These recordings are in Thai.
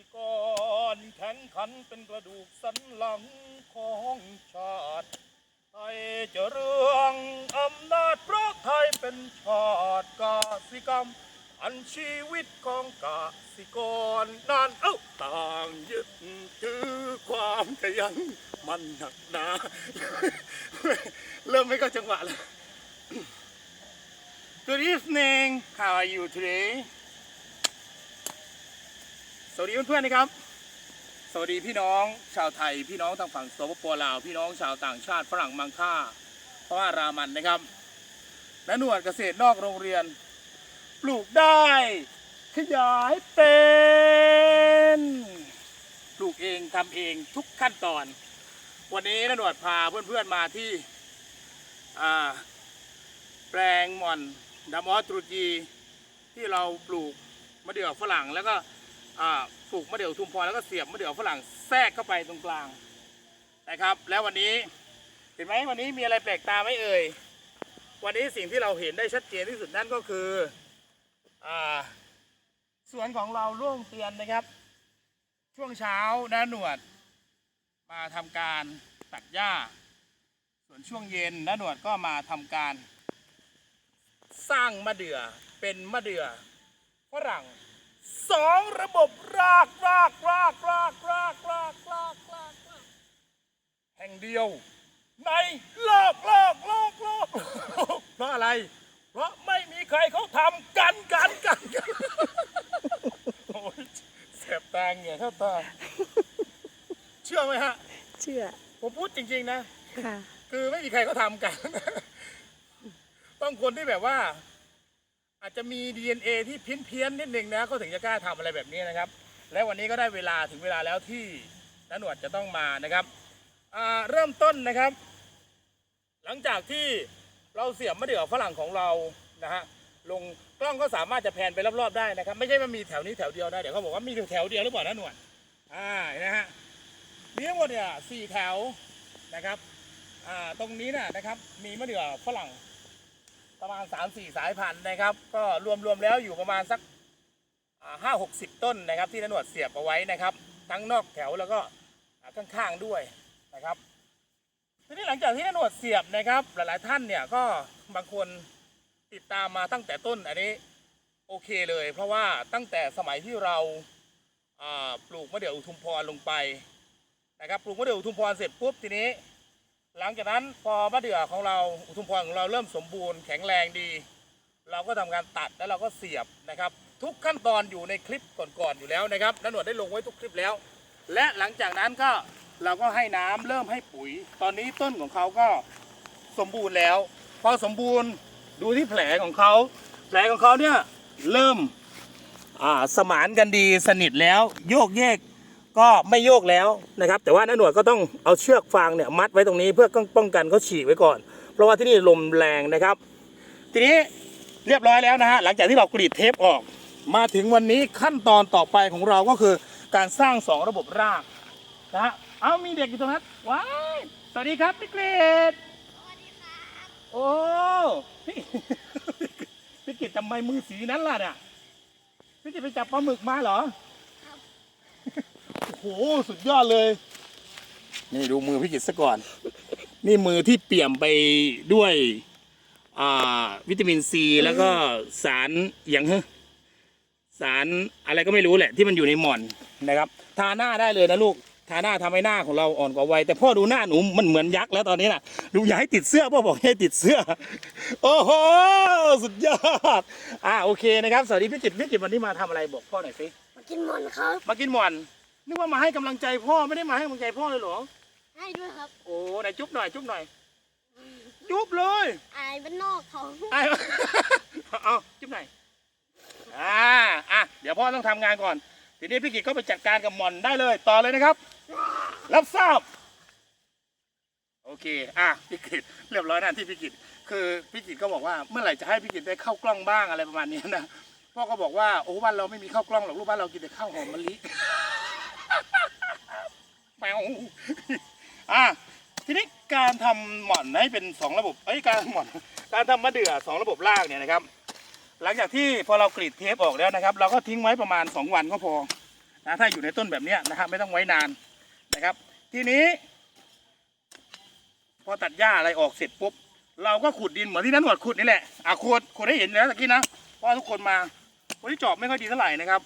สิกรแข่งขันเป็นกระดูกสันหลังของชาติไทยจะเรื่องอำนาจเพราะไทยเป็นชาติกาสิกรรม อันชีวิตของกาสิกรนั้นเอ้าต่างยึดถือความขยันมันหนักหนาเริ่มไม่เข้าจังหวะแล้ว Good evening how are you today สวัสดีเพื่อนๆนะครับ สวัสดีพี่น้องชาวไทย พี่น้องทางฝั่งสปปลาว พี่น้องชาวต่างชาติฝรั่งมังค่าพราะว่ารามันนะครับและหน่วยเกษตรนอกโรงเรียน ปลูกได้ ขยายเป็นปลูกเองทำเองทุกขั้นตอน วันนี้นหนวดพาเพื่อนๆมาที่แปลงหม่อนดามอสตรุจีที่เราปลูกมะเดื่อฝรั่งแล้วก็ ปลูกมะเดื่อทุมพรแล้วก็เสียบมะเดื่อฝรั่งแทรกเข้าไปตรงกลางนะครับ แล้ววันนี้เห็นไหมวันนี้มีอะไรแปลกตาไหมเอ่ยวันนี้สิ่งที่เราเห็นได้ชัดเจนที่สุดนั่นก็คืออ่าสวนของเราร่วงเตียนนะครับ ช่วงเช้าน้าหนวด มาทำการตัดหญ้า ส่วนช่วงเย็นน้าหนวดก็มาทำการ สร้างมะเดื่อเป็นมะเดื่อฝรั่ง สองระบบรากรากรากรากรากรากรากรากแห่งเดียว ในโลกโลกโลกโลกเพราะอะไร เพราะไม่มีใครเขาทำกันกันกันกันโอ้ยแสบตาเหงื่อเข้าตาเชื่อไหมฮะ เชื่อ ผมพูดจริง ๆ นะ ค่ะ คือไม่มีใครเขาทำกัน ต้องคนที่แบบว่า อาจจะมี DNA ที่เพี้ยนนิดนึงนะเขาถึงจะกล้าทำอะไรแบบนี้นะครับ และวันนี้ก็ได้เวลาถึงเวลาแล้วที่นหนวดจะต้องมานะครับเริ่มต้นนะครับ หลังจากที่เราเสียบมะเดื่อฝรั่งของเรานะฮะลงกล้องก็สามารถจะแพนไปรอบๆได้นะครับ ไม่ใช่ว่ามีแถวนี้แถวเดียวนะเดี๋ยวเขาบอกว่ามีแถวเดียวหรือเปล่านหนวดอ่านะฮะมีทั้งหมดเนี่ยสี่แถวนะครับอ่าตรงนี้นะนะครับ มีมะเดื่อฝรั่ง ประมาณ 3 4 สายพันธุ์นะครับ ก็รวมรวมแล้วอยู่ประมาณสักห้าหกสิบต้นนะครับ ที่นหนวดเสียบเอาไว้นะครับ ทั้งนอกแถวแล้วก็ข้างๆด้วยนะครับทีนี้หลังจากที่นหนวดเสียบนะครับ หลายๆท่านเนี่ยก็บางคนติดตามมาตั้งแต่ต้นอันนี้โอเคเลย เพราะว่าตั้งแต่สมัยที่เราอ่าปลูกมะเดื่ออุทุมพรลงไปนะครับปลูกมะเดื่ออุทุมพรเสร็จปุ๊บทีนี้ หลังจากนั้นพอมะเดื่อของเราอุทุมพรของเราเริ่มสมบูรณ์แข็งแรงดี เราก็ทำการตัดแล้วเราก็เสียบนะครับ ทุกขั้นตอนอยู่ในคลิปก่อนๆอยู่แล้วนะครับนันหนวดได้ลงไว้ทุกคลิปแล้ว และหลังจากนั้นก็เราก็ให้น้ำเริ่มให้ปุ๋ย ตอนนี้ต้นของเขาก็สมบูรณ์แล้ว พอสมบูรณ์ดูที่แผลของเขาแผลของเขาเนี่ยเริ่มสมานกันดีสนิทแล้วโยกเยก ก็ไม่โยกแล้วนะครับ แต่ว่าน้าหนวดก็ต้องเอาเชือกฟางเนี่ยมัดไว้ตรงนี้เพื่อป้องกันเขาฉีกไว้ก่อน เพราะว่าที่นี่ลมแรงนะครับ ทีนี้เรียบร้อยแล้วนะฮะหลังจากที่เรากรีดเทปออก มาถึงวันนี้ขั้นตอนต่อไปของเราก็คือการสร้างสองระบบรากนะฮะเอามีเด็กอยู่ตรงนั้นว้ายสวัสดีครับพี่เกรดโอ้พี่พี่กิตทำไมมือสีนั้นล่ะเนี่ยพี่กิตไปจับปลาหมึกมาเหรอ โอ้โหสุดยอดเลย นี่ดูมือพี่กิตซะก่อน นี่มือที่เปี่ยมไปด้วยอ่าวิตามินซีแล้วก็สารอย่างเฮ้สารอะไรก็ไม่รู้แหละ ที่มันอยู่ในหม่อนนะครับ ทาหน้าได้เลยนะลูก ทาหน้าทำให้หน้าของเราอ่อนกว่าวัยแต่พ่อดูหน้าหนูมันเหมือนยักษ์แล้วตอนนี้น่ะดูอย่าให้ติดเสื้อพ่อบอกให้ติดเสื้อ โอ้โหสุดยอดอ่าโอเคนะครับสวัสดีพี่จิตรพี่จิตรวันนี้มาทำอะไรบอกพ่อหน่อยสิมากินหมอนครับ มากินหมอน นึกว่ามาให้กำลังใจพ่อไม่ได้มาให้กำลังใจพ่อเลยเหรอ ให้ด้วยครับโอ้ไหนจุ๊บหน่อยจุ๊บหน่อย จุ๊บเลยอายบ้านนอกเขาไอ้ เอาจุ๊บหน่อยอ่าอะเดี๋ยวพ่อต้องทำงานก่อน ทีนี้พี่กิจก็ไปจัดการกับหมอนได้เลยต่อเลยนะครับ รับทราบ โอเค อะพี่กิจเรียบร้อยนะที่พี่กิจคือพี่กิจก็บอกว่าเมื่อไหร่จะให้พี่กิจได้เข้ากล้องบ้างอะไรประมาณนี้นะพ่อก็บอกว่าโอ้บ้านเราไม่มีข้าวกล้องหรอกลูกบ้านเรากินแต่ข้าวหอมมะลิ แมวอะทีนี้การทำหม่อนให้เป็นสองระบบเอ้ยการหม่อนการทำมะเดื่อสองระบบรากเนี่ยนะครับ หลังจากที่พอเรากรีดเทปออกแล้วนะครับ เราก็ทิ้งไว้ประมาณ 2 วันก็พอนะถ้าอยู่ในต้นแบบนี้นะครับไม่ต้องไว้นานนะครับ ทีนี้ พอตัดหญ้าอะไรออกเสร็จปุ๊บเราก็ขุดดินเหมือนที่นันหวดขุดนี่แหละอะขุดขุดให้เห็นแล้วตะกี้นะเพราะว่าทุกคนมาคนที่จอบไม่ค่อยดีเท่าไหร่นะครับ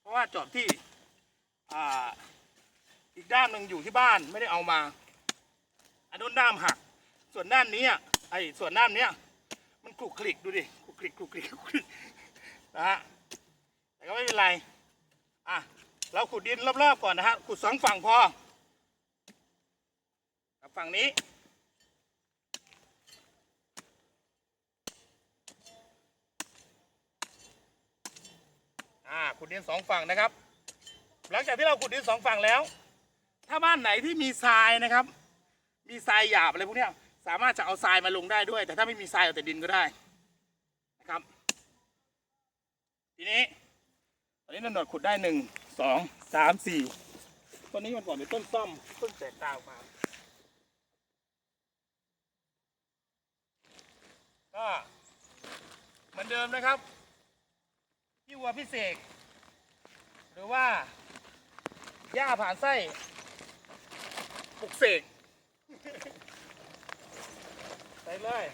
เพราะว่าจอบที่อ่า อีกด้านหนึ่งอยู่ที่บ้านไม่ได้เอามาอันนู้นด้ามหัก ส่วนด้านนี้อะไอ้ส่วนด้านเนี้ยมันคลุกคลิกดูดิคลุกคลิกคลุกคลิกคลุกคลิกนะฮะแต่ก็ไม่เป็นไรอะเราขุดดินรอบๆก่อนนะฮะขุดสองฝั่งพอกับฝั่งนี้อ่าขุดดินสองฝั่งนะครับ หลังจากที่เราขุดดินสองฝั่งแล้ว ถ้าบ้านไหนที่มีทรายนะครับ มีทรายหยาบอะไรพวกนี้สามารถจะเอาทรายมาลงได้ด้วย แต่ถ้าไม่มีทรายเอาแต่ดินก็ได้นะครับ ทีนี้ตอนนี้นนหนวดขุดได้หนึ่งสองสามสี่ต้นนี้มันก่อนเป็นต้นซ่อมต้นแตกตาออกมาก็เหมือนเดิมนะครับพี่วัวพิเศษ หรือว่าหญ้าผ่านไส้ ปลุกเสกใส่เลย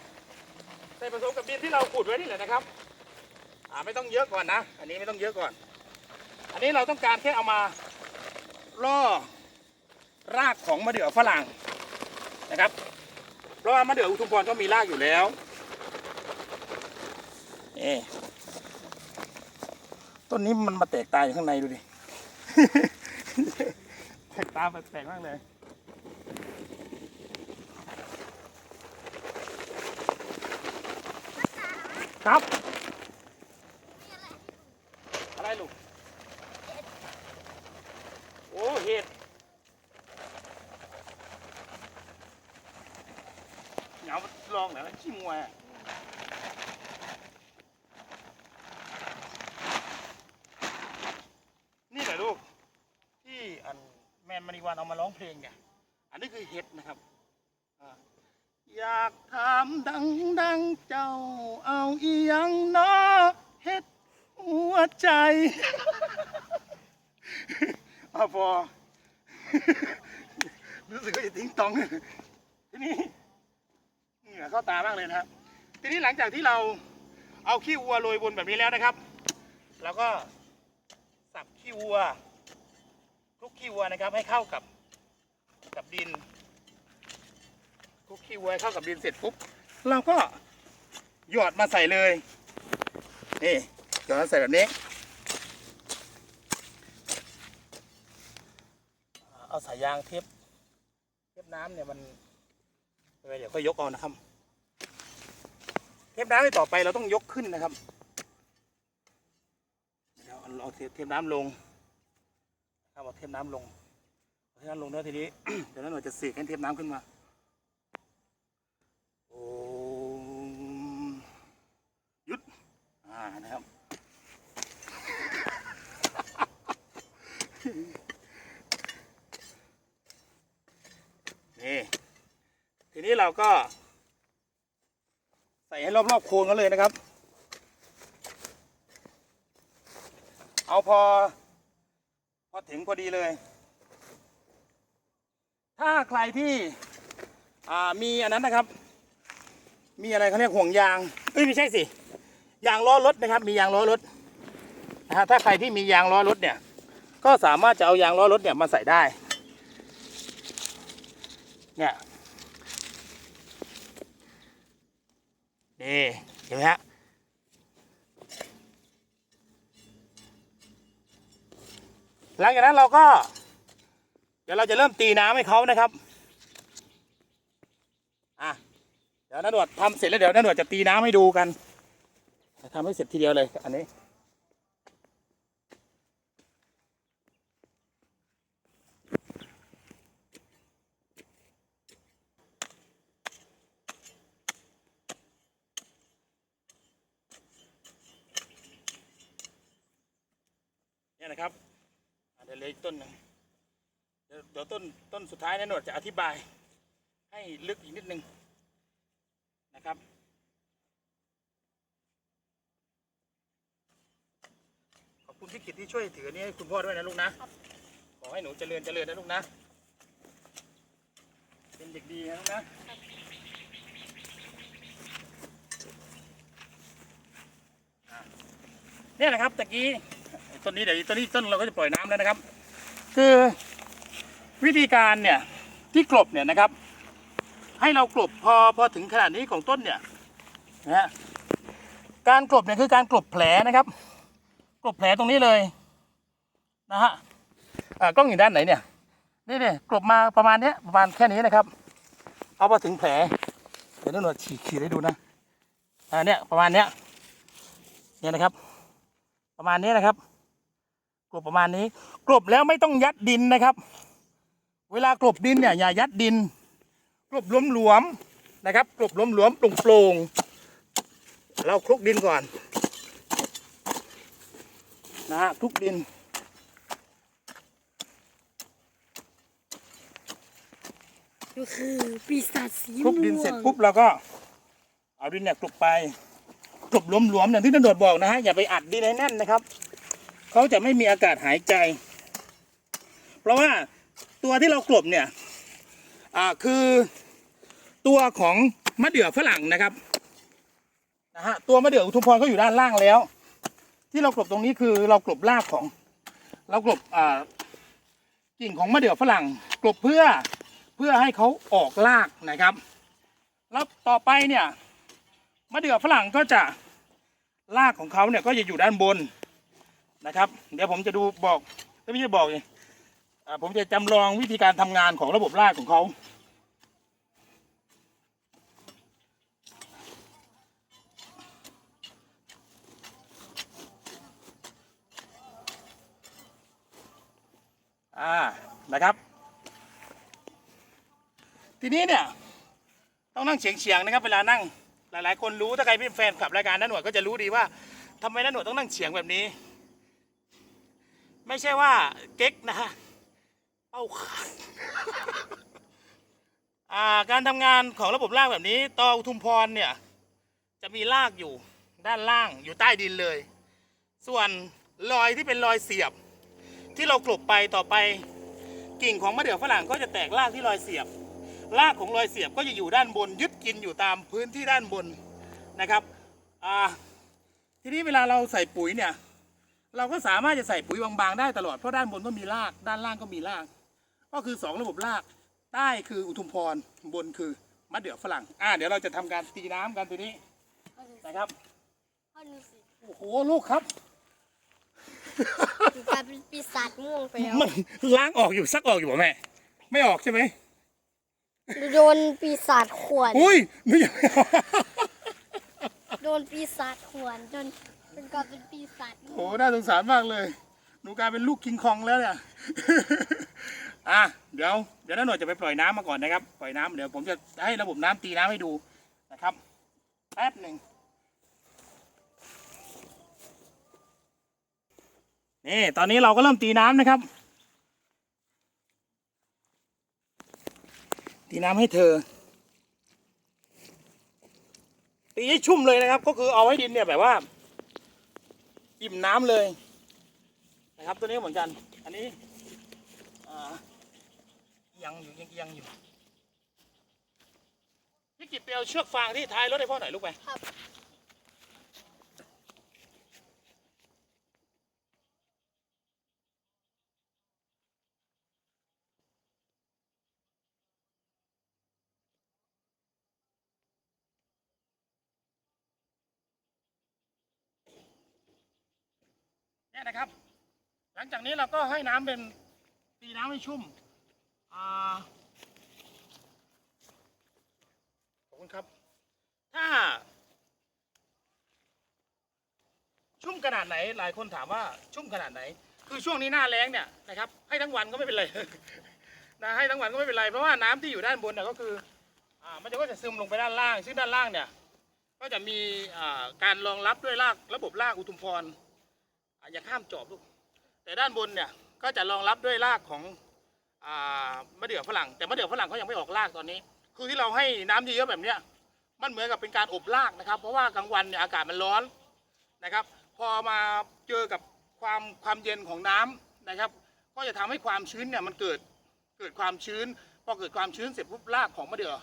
ใส่ผสมกับดินที่เราขุดไว้นี่แหละนะครับ อ่าไม่ต้องเยอะก่อนนะ อันนี้ไม่ต้องเยอะก่อน อันนี้เราต้องการแค่เอามาล่อรากของมะเดื่อฝรั่งนะครับ เพราะว่ามะเดื่ออุทุมพรก็มีรากอยู่แล้วเอต้นนี้มันมาแตกตายอยู่ข้างในดูดิ แตกตาแปลกมากเลย ครับ อะไรลูก โอ้เห็ดเหงาลองหน่อยขี้มวยนี่แหละลูก ที่อันแมนมณีวันเอามาร้องเพลงเนี่ย อันนี้คือเห็ดนะครับากถามดังดังเจ้าเอาอีหยังเนาะเฮ็ดหัวใจอาพอรู้สึกว่าจะทิ้งตองทีนี้เหงื่อเข้าตามากเลยนะครับ ทีนี้หลังจากที่เราเอาขี้วัวโรยบนแบบนี้แล้วนะครับ เราก็สับขี้วัวคลุกขี้วัวนะครับให้เข้ากับกับดิน คลุกขี้วัวเข้ากับดินเสร็จปุ๊บเราก็หยอดมาใส่เลย นี่หยอดมาใส่แบบนี้ เอาสายยางเทปเทปน้ำเนี่ยมันเดี๋ยวค่อยกเอานะครับ เทปน้ำที่ต่อไปเราต้องยกขึ้นนะครับเดี๋ยวเอาเอาเทปเทปน้ำลงเอาเทปน้ำลงเทปน้ำลงแล้วทีนี้เดี๋ยวนั้นเราจะเสกให้เทปน้ำขึ้นมาโอ้หยุดอ่านะครับ นี่ ทีนี้เราก็ ใส่ให้รอบๆโคนกันเลยนะครับ เอาพอ พอถึงพอดีเลย ถ้าใครที่มีอันนั้นนะครับ มีอะไรเขาเรียกห่วงยาง เอ้ยไม่ใช่สิ ยางล้อรถนะครับ มียางล้อรถนะฮะถ้าใครที่มียางล้อรถเนี่ย ก็สามารถจะเอายางล้อรถเนี่ยมาใส่ได้ เนี่ยนี่เห็นไหมฮะหลังจากนั้นเราก็ เดี๋ยวเราจะเริ่มตีน้ำให้เขานะครับอะเดี๋ยวนันวดทำเสร็จแล้วเดี๋ยวนันวดจะตีน้ำให้ดูกัน ทำให้เสร็จทีเดียวเลย อันนี้ เนี่ยนะครับอะเดี๋ยวเหลยต้นหนึ่งเดี๋ยวเดี๋ยวต้นต้นสุดท้ายนยหนวดจะอธิบาย ให้ลึกอีกนิดนึงนะครับ ขอบ คุณพิ กิตที่ช่วยถือนี้ให้คุณพ่อด้วยนะลูกนะขอให้หนูเจริญเจริญนะลูกนะ เป็นเด็กดีนะลูกนะเนี่ยนะครับตะกี้ต้นนี้เดี๋ยวต้นนี้ต้นเราก็จะปล่อยน้ำแล้วนะครับ คือวิธีการเนี่ยที่กลบเนี่ยนะครับ ให้เรากลบพอพอถึงขนาดนี้ของต้นเนี่ยนะฮะการกลบเนี่ยคือการกลบแผลนะครับ กลบแผลตรงนี้เลยนะฮะอ่ากล้องอยู่ด้านไหนเนี่ยนี่เนี่ยกลบมาประมาณเนี้ยประมาณแค่นี้นะครับ เอามาถึงแผลเดี๋ยวนุ่นวดฉีกขีดให้ดูนะอ่าเนี่ยประมาณเนี้ยเนี่ยนะครับ ประมาณนี้นะครับ กลบประมาณนี้ กลบแล้วไม่ต้องยัดดินนะครับ เวลากลบดินเนี่ยอย่ายัดดิน กลบหลวมนะครับ กลบหลวมโปร่งๆเราคลุกดินก่อน นะฮะคลุกดิน ก็คือปีศาจสีคลุกดินเสร็จปุ๊บเราก็ เอาดินเนี่ยกลบไปกลบหลวมๆอย่างที่ตำรวจบอกนะฮะอย่าไปอัดดินให้แน่นนะครับเขาจะไม่มีอากาศหายใจ เพราะว่าตัวที่เรากลบเนี่ยอ่าคือตัวของมะเดื่อฝรั่งนะครับนะฮะตัวมะเดื่ออุทุมพรก็อยู่ด้านล่างแล้ว ที่เรากลบตรงนี้คือเรากลบรากของ เรากลบอ่ากิ่งของมะเดื่อฝรั่งกลบเพื่อเพื่อให้เขาออกรากนะครับ แล้วต่อไปเนี่ยมะเดื่อฝรั่งก็จะรากของเขาเนี่ยก็จะอยู่ด้านบนนะครับ เดี๋ยวผมจะดูบอกไม่ใช่บอกเลยอ่าผมจะจำลองวิธีการทำงานของระบบรากของเขา อ่านะครับ ทีนี้เนี่ยต้องนั่งเฉียงเฉียงๆนะครับ เวลานั่งหลาย ๆ คนรู้ถ้าใครเป็นแฟนขับรายการน้าหนวดก็จะรู้ดีว่าทำไมน้าหนวดต้องนั่งเฉียงแบบนี้ ไม่ใช่ว่าเก๊กนะฮะเป้าขาอ่าการทำงานของระบบรากแบบนี้ตออุทุมพรเนี่ยจะมีรากอยู่ด้านล่างอยู่ใต้ดินเลย ส่วนรอยที่เป็นรอยเสียบ ที่เรากลบไปต่อไป กิ่งของมะเดื่อฝรั่งก็จะแตกรากที่รอยเสียบ รากของรอยเสียบก็จะอยู่ด้านบน ยึดกินอยู่ตามพื้นที่ด้านบนนะครับอ่าทีนี้เวลาเราใส่ปุ๋ยเนี่ย เราก็สามารถจะใส่ปุ๋ยบางๆได้ตลอดเพราะด้านบนก็มีราก ด้านล่างก็มีราก ก็คือสองระบบราก ใต้คืออุทุมพรบนคือมะเดื่อฝรั่ง อ่าเดี๋ยวเราจะทำการตีน้ำกันตัวนี้นะครับพ่อหนูสิโอ้โหลูกครับหนู กลายเป็นปีศาจม่วงไปแล้วมันล้างออกอยู่ซักออกอยู่ป่ะแม่ ไม่ออกใช่ไหมหนูโดนปีศาจขวนอุ้ยหนูยังไม่ออกโดนปีศาจขวนจนเป็นกลายเป็นปีศาจโอ้โหน่าสงสารมากเลย หนูกลายเป็นลูกคิงคองแล้วเนี่ย อะเดี๋ยวเดี๋ยวน้าหน่อยจะไปปล่อยน้ำมาก่อนนะครับ ปล่อยน้ำเดี๋ยวผมจะให้ระบบน้ำตีน้ำให้ดูนะครับ แป๊บหนึ่ง นี่ตอนนี้เราก็เริ่มตีน้ำนะครับ ตีน้ำให้เธอ ตีให้ชุ่มเลยนะครับ ก็คือเอาให้ดินเนี่ยแบบว่า อิ่มน้ำเลยนะครับตัวนี้เหมือนกัน อันนี้อ่ายังอยู่ยังยังอยู่พี่กิจไปเอาเชือกฟางที่ท้ายรถให้พ่อหน่อยลูกไปครับ เนี่ยนะครับ หลังจากนี้เราก็ให้น้ำเป็นตีน้ำให้ชุ่มอ่าขอบคุณครับ ถ้า ชุ่มขนาดไหน หลายคนถามว่าชุ่มขนาดไหน คือช่วงนี้หน้าแล้งเนี่ยนะครับ ให้ทั้งวันก็ไม่เป็นไรนะให้ทั้งวันก็ไม่เป็นไรเพราะว่าน้ำที่อยู่ด้านบนเนี่ยก็คืออ่ามันจะก็จะซึมลงไปด้านล่าง ซึ่งด้านล่างเนี่ย ก็จะมีอ่าการรองรับด้วยรากระบบรากอุทุมพร อย่าข้ามจอบลูก แต่ด้านบนเนี่ยก็จะรองรับด้วยรากของอ่ามะเดื่อฝรั่ง แต่มะเดื่อฝรั่งเขายังไม่ออกรากตอนนี้ คือที่เราให้น้ำเยอะๆแบบเนี้ยมันเหมือนกับเป็นการอบรากนะครับ เพราะว่ากลางวันเนี่ยอากาศมันร้อนนะครับ พอมาเจอกับความความเย็นของน้ำนะครับ ก็จะทำให้ความชื้นเนี่ยมันเกิดเกิดความชื้น พอเกิดความชื้นเสร็จปุ๊บรากของมะเดื่อ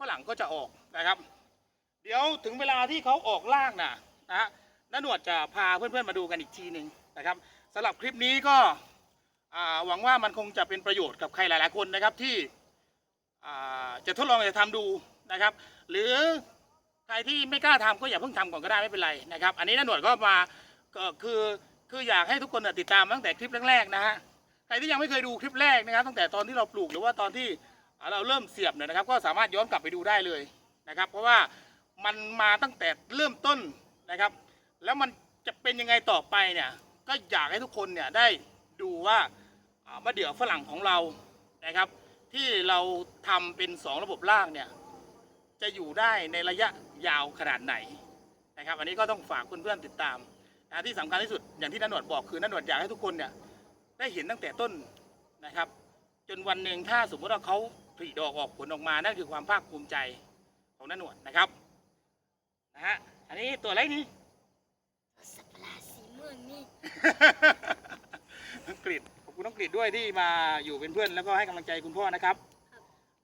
ฝรั่งก็จะออกนะครับ เดี๋ยวถึงเวลาที่เขาออกรากน่ะนะฮะ น้าหนวดจะพาเพื่อนๆมาดูกันอีกทีหนึ่งนะครับสำหรับคลิปนี้ก็หวังว่ามันคงจะเป็นประโยชน์กับใครหลายๆคนนะครับที่จะทดลองจะทำดูนะครับ หรือใครที่ไม่กล้าทำก็อย่าเพิ่งทำก่อนก็ได้ไม่เป็นไรนะครับ อันนี้น้าหนวดก็มาก็คือคืออยากให้ทุกคนติดตามตั้งแต่คลิปแรกๆนะฮะใครที่ยังไม่เคยดูคลิปแรกนะครับ ตั้งแต่ตอนที่เราปลูกหรือว่าตอนที่เราเริ่มเสียบเนี่ยนะครับ ก็สามารถย้อนกลับไปดูได้เลยนะครับ เพราะว่ามันมาตั้งแต่เริ่มต้นนะครับ แล้วมันจะเป็นยังไงต่อไปเนี่ยก็อยากให้ทุกคนเนี่ยได้ดูว่ามะเดื่อฝรั่งของเรานะครับ ที่เราทำเป็นสองระบบล่างเนี่ยจะอยู่ได้ในระยะยาวขนาดไหนนะครับ อันนี้ก็ต้องฝากเพื่อนๆติดตามนะที่สำคัญที่สุดอย่างที่นันหนวดบอกคือนันหนวดอยากให้ทุกคนเนี่ยได้เห็นตั้งแต่ต้นนะครับ จนวันหนึ่งถ้าสมมติว่าเขาผลิดอกออกผลออกมานั่นคือความภาคภูมิใจของนันหนวดนะครับนะฮะอันนี้ตัวอะไรนี่ ลาดสีม่วงนี่น้องกฤษขอบคุณน้องกฤษด้วยที่มาอยู่เป็นเพื่อนแล้วก็ให้กำลังใจคุณพ่อนะครับ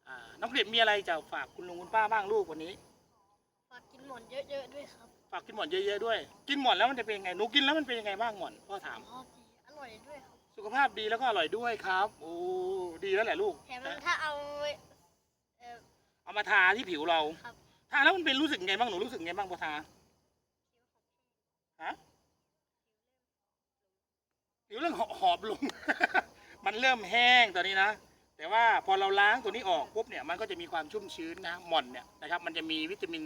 อ่าน้องกฤษมีอะไรจะฝากคุณลุงคุณป้าบ้างลูกวันนี้ ฝากกินหมอนเยอะๆด้วยครับฝากกินหมอนเยอะๆด้วย กินหมอนแล้วมันจะเป็นยังไงหนูกินแล้วมันเป็นยังไงบ้างหมอนพ่อถาม อ๋อดีอร่อยด้วยครับสุขภาพดีแล้วก็อร่อยด้วยครับโอ้ดีแล้วแหละลูกแถมถ้าเอาเอ่อ เอามาทาที่ผิวเราครับ ทาแล้วมันเป็นรู้สึกไงบ้างหนูรู้สึกไงบ้างพอทาฮะิวเรื่องหอบลง มันเริ่มแห้งตอนนี้นะ แต่ว่าพอเราล้างตัวนี้ออกปุ๊บเนี่ยมันก็จะมีความชุ่มชื้นนะหม่อนเนี่ยนะครับ มันจะมีวิตามิน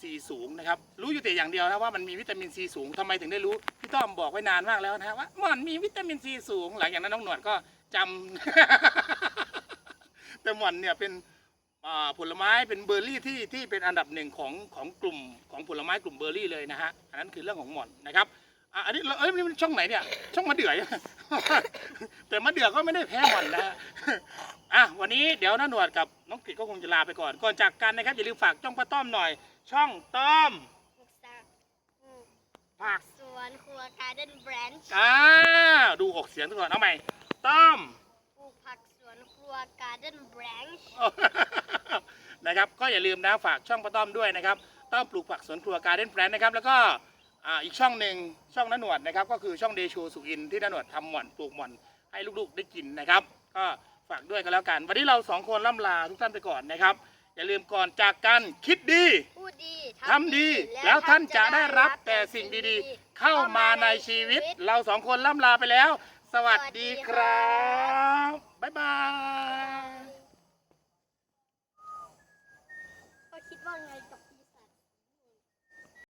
ซีสูงนะครับ รู้อยู่แต่อย่างเดียวนะว่ามันมีวิตามินซีสูงทำไมถึงได้รู้พี่ต้อมบอกไว้นานมากแล้วนะว่าหม่อนมีวิตามินซีสูง หลังจากนั้นน้องหนวดก็จำแต่หม่อนเนี่ยเป็นผลไม้เป็นเบอร์รี่ที่ที่เป็นอันดับหนึ่งของของกลุ่มของผลไม้กลุ่มเบอร์รี่เลยนะฮะอันนั้นคือเรื่องของหม่อนนะครับ อะอันนี้เราเอ้ยนี่มันช่องไหนเนี่ย ช่องมะเดื่อย แต่มะเดื่อก็ไม่ได้แพ้หม่อนนะฮะอะวันนี้เดี๋ยวน้าหนวดกับน้องกฤษก็คงจะลาไปก่อน ก่อนจากกันนะครับอย่าลืมฝากช่องป้าต้อมหน่อย ช่องต้อมปลูกสักปลูกผักสวนครัวการ์เด้นแบรนช์อ่าดูออกเสียงทุกคนเอาใหม่ต้อม ปลูกผักสวนครัวการ์เด้นแบรนช์ นะครับก็อย่าลืมนะฝากช่องป้าต้อมด้วยนะครับต้อมปลูกผักสวนครัวการ์เด้นแพลนนะครับ แล้วก็ อ่าอีกช่องหนึ่งช่องน้าหนวดนะครับ ก็คือช่องเดโชสุอินที่น้าหนวดทำหม่อนปลูกหม่อนให้ลูกๆได้กินนะครับก็ฝากด้วยกันแล้วกัน วันนี้เราสองคนล่ำลาทุกท่านไปก่อนนะครับ อย่าลืมก่อนจากกันคิดดีพูดดีทำดี แล้วท่านจะได้รับแต่สิ่งดีๆ เข้ามาในชีวิต เราสองคนล่ำลาไปแล้ว สวัสดีครับ บ๊ายบาย ก็คิดว่าไงกับปี